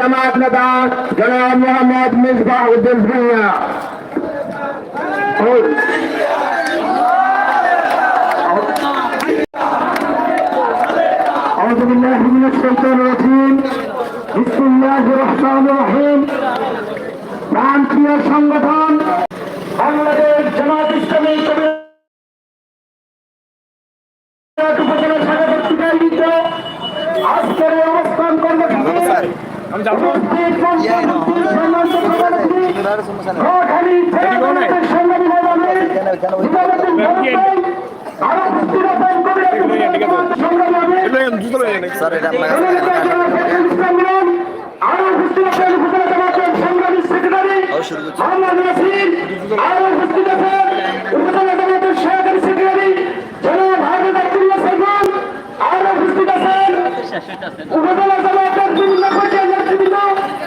জামাত নেতা জনাব মোহাম্মদ মিসবাহ উদ্দিন ভূঁইয়া أعوذ بالله من الشيطان الرجيم بسم الله الرحمن الرحيم প্রান্তীয় সংগঠন বাংলাদেশ আমি যাব স্যার এটা উপজেলা জামায়াতের দুই লক্ষ জীবিত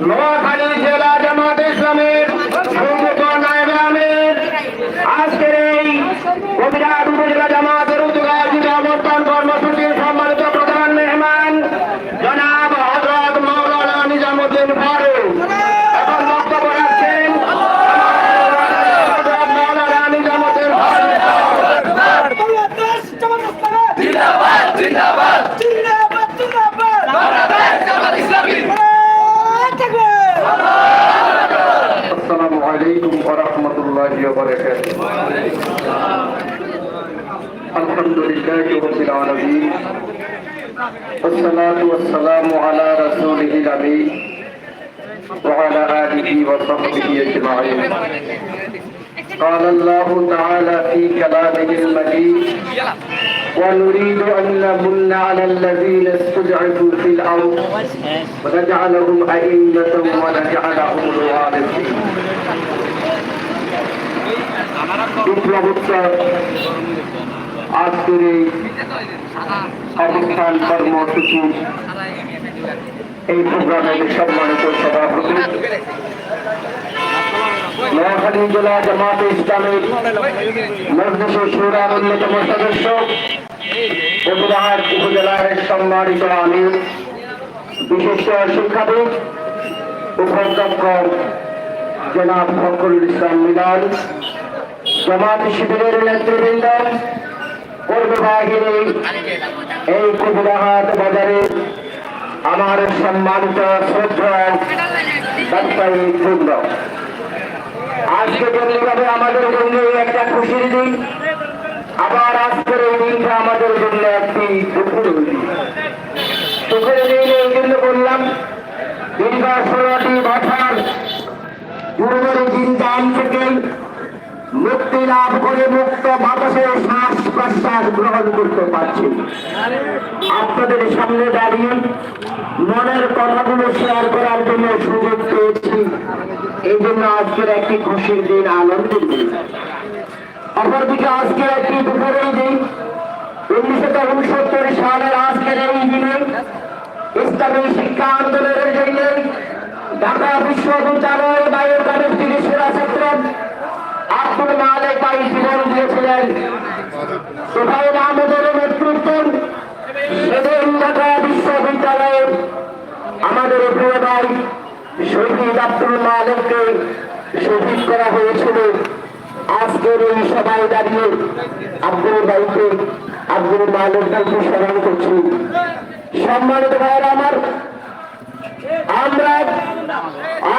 Lord لله رب العالمين. والصلاة والسلام على رسوله الأمين وعلى آله وصحبه أجمعين. قال الله تعالى في كلامه المجيد ونريد أن نمن على الذين استضعفوا في الأرض ونجعلهم أئمة ونجعلهم الوارثين. বিপ্লবোত্তর আজকের এই অবস্থান কর্মসূচি এই প্রোগ্রামের সম্মানিত সভাপতি। নোয়াখালী জেলা জামাতে ইসলামের মজলিসে সুরার অন্যতম সদস্য। উপদাহার উপজেলার সম্মানিত আমি বিশিষ্ট শিক্ষাবিদ উপাধ্যক্ষ জেলা ফখরুল ইসলাম মিলাল জামাত শিবিরের নেতৃবৃন্দ পূর্ব এই কুবুরাহাট বাজারে আমার সম্মানিত শ্রদ্ধা আজকে যেমনিভাবে আমাদের জন্য একটা খুশির দিন, আবার আজকের এই দিনটা আমাদের জন্য একটি দুঃখের দিন। সুখের দিন এই জন্য বললাম, দীর্ঘ ষোলোটি বছর চিন্তান থেকে মুক্তি লাভ করে মুক্ত বাতাসে শ্বাস প্রশ্বাস গ্রহণ করতে পারছি। আপনাদের সামনে দাঁড়িয়ে মনের কথাগুলো শেয়ার করার জন্য সুযোগ পেয়েছি। এই জন্য আজকের একটি খুশির দিন, আনন্দের দিন। অপরদিকে আজকের একটি দুপুরের দিন। উনিশশো উনসত্তর সালের আজকের এই দিনে ইসলামী শিক্ষা আন্দোলনের জন্য ঢাকা বিশ্ববিদ্যালয় বায়োকেমিস্ট্রির সেরা ছাত্র আব্দুল মালিক জীবন দিয়েছিলেন। সোহাইল আহমেদের নেতৃত্বে সেদিন ঢাকা আমাদের প্রিয় ভাই শহীদ আব্দুল মালিককে শহীদ করা হয়েছিল। আজকের এই সভায় দাঁড়িয়ে আব্দুল ভাইকে আব্দুল মালিক স্মরণ করছি। সম্মানিত ভাইয়েরা আমার, আমরা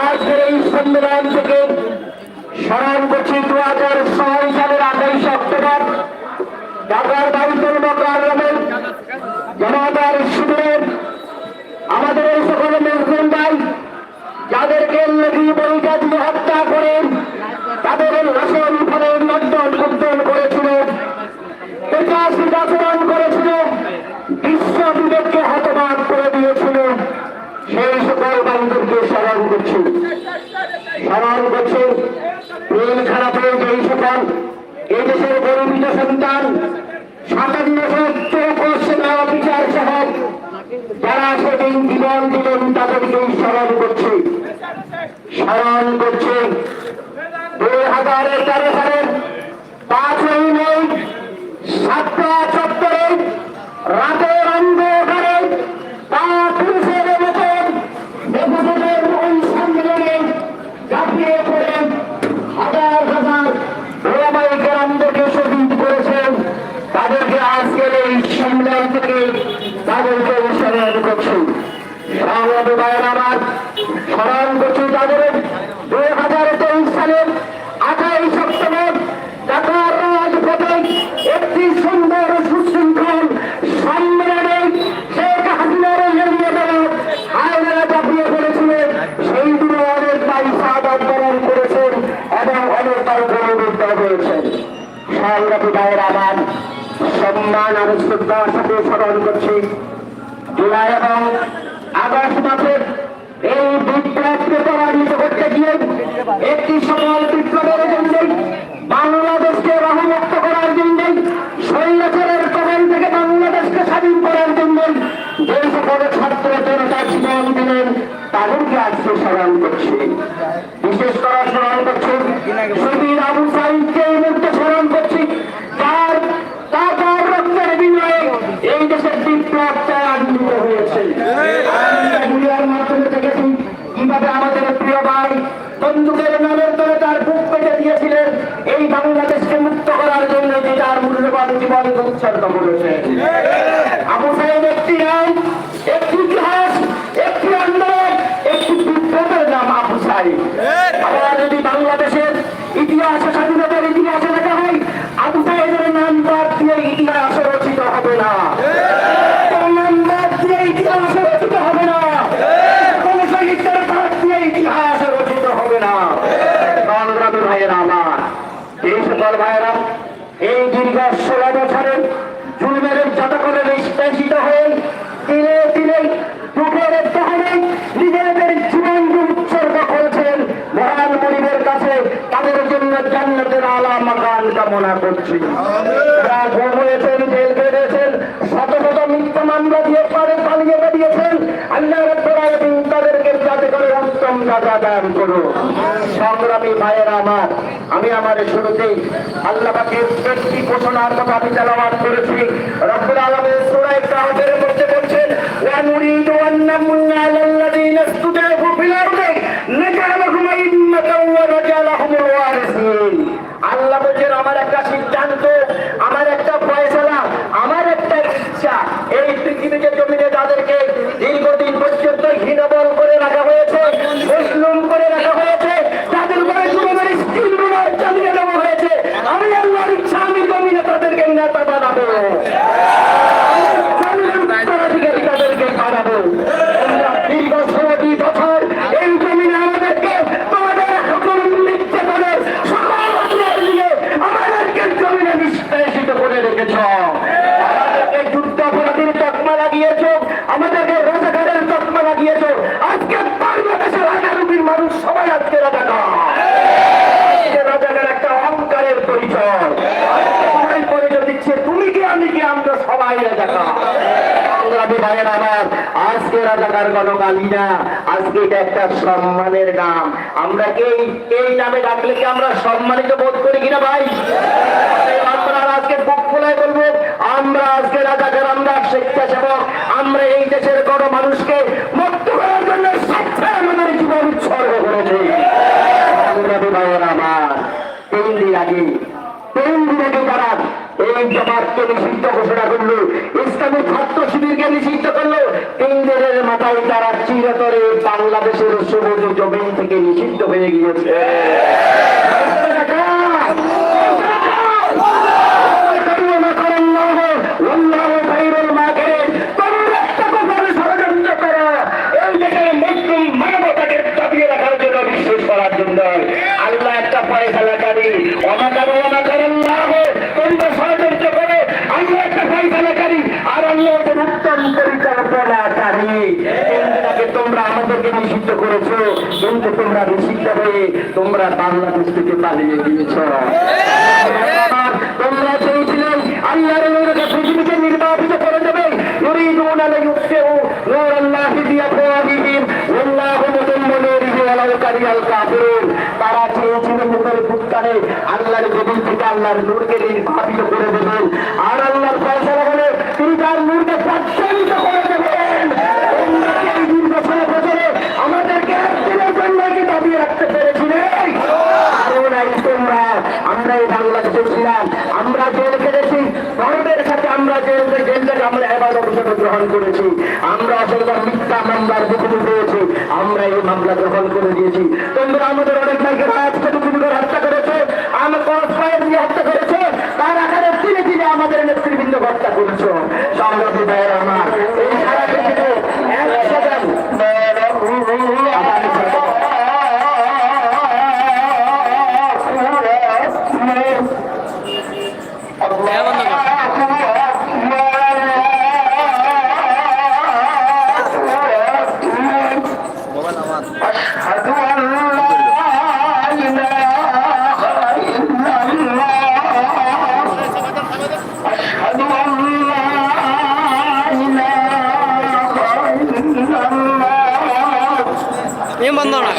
আজকের এই সম্মেলন থেকে স্মরণ করছি দু হাজার ছয় সালের আঠাইশ অক্টোবর। Bakar Davutoğlu জীবন দিলেন তাদেরকে স্মরণ করছি স্মরণ করছি দুই হাজার তেরো সালের পাঁচই মে সাতটা চত্বরে রাতের অন্ধকারে তা পুলিশের মতন deputদের ওই সম্মেলনে ঝাঁপিয়ে পড়ে হাজার হাজার ওলামাই গ্রামদেরকে শহীদ করেছেন তাদেরকে আজকের এই সম্মেলন থেকে তাদেরকে স্মরণ করছি সংগ্রামী ভাইয়ের আমার স্মরণ করছি তাদের দুই হাজার তেইশ সালের আঠাইশ অক্টোবর ঢাকার রাজপথে একটি সুন্দর সুশৃঙ্খল সম্মেলনে শেখ হাসিনার এগিয়ে দেওয়া আয়নারা চাপিয়ে পড়েছিলেন সেই দিনে অনেক ভাই সাদাত বরণ করেছেন এবং অনেক ভাই গৌরবিত হয়েছেন সংগ্রামী ভাইয়ের আমার সম্মান আর শ্রদ্ধার সাথে স্মরণ করছি জুলাই এবং আগস্ট মাসের এই বিপ্লবকে পরাজিত করতে গিয়ে একটি সফল বিপ্লবের জন্য বাংলাদেশকে রহমুক্ত করার জন্য সৈন্যের কবল থেকে বাংলাদেশকে স্বাধীন করার জন্য যে সকল ছাত্র জনতা জীবন দিলেন তাদেরকে আজকে স্মরণ করছি বিশেষ করে স্মরণ করছি শহীদ আবু সাইদকে এই মুহূর্তে স্মরণ করছি তার তার রক্তের বিনিময়ে এই দেশের বিপ্লব ত্যাগান্বিত হয়েছে আমরা দুনিয়ার মাধ্যমে দেখেছি কীভাবে আমাদের প্রিয় ভাই বন্দুকের নামের ধরে তার বুক পেটে দিয়েছিলেন। এই বাংলাদেশকে মুক্ত করার জন্য যে তার মূল্যবান জীবনকে উৎসর্গ করেছে। আবু সাহেব একটি নাম, একটি ইতিহাস, একটি আন্দোলন, একটি বিপ্লবের নাম আবু সাহেব আমরা যদি বাংলাদেশের ইতিহাসে স্বাধীনতার ইতিহাসে লেখা হয়, আবু সাহেবের নাম বাদ দিয়ে ইতিহাস রচিত হবে না তার নাম বাদ দিয়ে ইতিহাস রচিত হবে না কোন সাহিত্যের বাদ দিয়ে ইতিহাস রচিত হবে না সংগ্রামী ভাইয়েরা আমার এই সকল ভাইয়েরা এই দীর্ঘ ষোলো বছরে জুলমের যতক্ষণে নিষ্পেষিত হয়ে দিনে দিনে দুঃখের দহনে নিজেদের জীবন উৎসর্গ করেছেন মহান মনিবের কাছে। তাদের জন্য জান্নাতের আলা মাকান কামনা করছি। যারা ভোগ হয়েছেন, জেল কেটেছেন শত শত মিথ্যা মামলা দিয়ে পারে, পালিয়ে বেরিয়েছেন আল্লাহ রব্বুল তাদেরকে সাজা দান করো। সংগ্রামী ভাইয়েরা আমার, আমি আমার শুরুতেই আল্লাহ পাকের ব্যক্তি ঘোষণার কথা আমি তেলাওয়াত করেছি। রব্বুল আলামিন সূরা কাহফের মধ্যে বলছেন নুরিদু আন নামুন্না আলাল্লাযীনা ইসতুদআফু ফিল আরদি নাজআলাহুম আইম্মাতাও ওয়া নাজআলাহুমুল ওয়ারিসিন। আল্লাহ বলছেন, আমার একটা সিদ্ধান্ত, আমার একটা ফয়সালা আমার একটা ইচ্ছা এই তাদেরকে দীর্ঘদিন পর্যন্ত হীনবল করে রাখা হয়েছে মুসলুম করে রাখা হয়েছে তাদের উপরে জীবনের স্কিলগুলোর চালিয়ে দেওয়া হয়েছে আমি আল্লাহর ইচ্ছা আমি জমিনে তাদেরকে নেতা বানাবো উত্তরাধিকারী তাদেরকে বানাবো আমরা দীর্ঘ ষোলোটি বছর এই জমিনে আমাদেরকে তোমাদের সকল নির্যাতনের সকল অত্যাচার দিয়ে আমাদেরকে জমিনে নিষ্পেষিত করে রেখেছ আমাদেরকে যুদ্ধ অপরাধীর তকমা লাগিয়েছ আমাদেরকে রাজাকারের তকমা লাগিয়েছ আজকে বাংলাদেশের হাজার রুপির মানুষ সবাই আজকে রাজাকার আজকে রাজাকার একটা অহংকারের পরিচয় সবাই পরিচয় দিচ্ছে তুমি কি আমি কি আমরা সবাই রাজাকার সংগ্রামী ভাইয়ের আমার আজকে রাজাকার গণকালী না আজকে এটা একটা সম্মানের নাম। আমরা কি এই- নামে ডাকলে কি আমরা সম্মানিত বোধ করি কিনা ভাই? আমরা এই দেশের গণ মানুষকে মুক্ত করার জন্য সবচেয়ে আমাদের জীবন উৎসর্গ করেছি। তিন দিন আগে, তিন দিন আগে তারা এই জমাতকে নিষিদ্ধ ঘোষণা করল। ইসলামী ছাত্র নিষিদ্ধ করল। তিন মাথায় তারা চিরতরে বাংলাদেশের সবুজ জমিন থেকে নিষিদ্ধ হয়ে গিয়েছে। সাহায্য করেছ, কিন্তু তোমরা নিষিদ্ধ হয়ে তোমরা বাংলাদেশ থেকে পালিয়ে গিয়েছ। তোমরা চেয়েছিলে আল্লাহর পৃথিবীকে নির্বাচিত করে দেবে। ইউরিদুন তারা চেয়েছিল মুখের ফুটকারে আল্লাহর জমিন থেকে আল্লাহর নূরকে নির্বাপিত মুখোমুখি আমরা এই মামলা গ্রহণ করে দিয়েছি। তোমরা আমাদের অনেক ভাইকে করে হত্যা করেছে। আমি পায়ে দিয়ে হত্যা করেছে। তার আকারে তিনি দিনে আমাদের নেতৃবৃন্দ হত্যা করেছ। সংগ্রামী ভাইয়ের আমার, এই 你们弄了？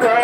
没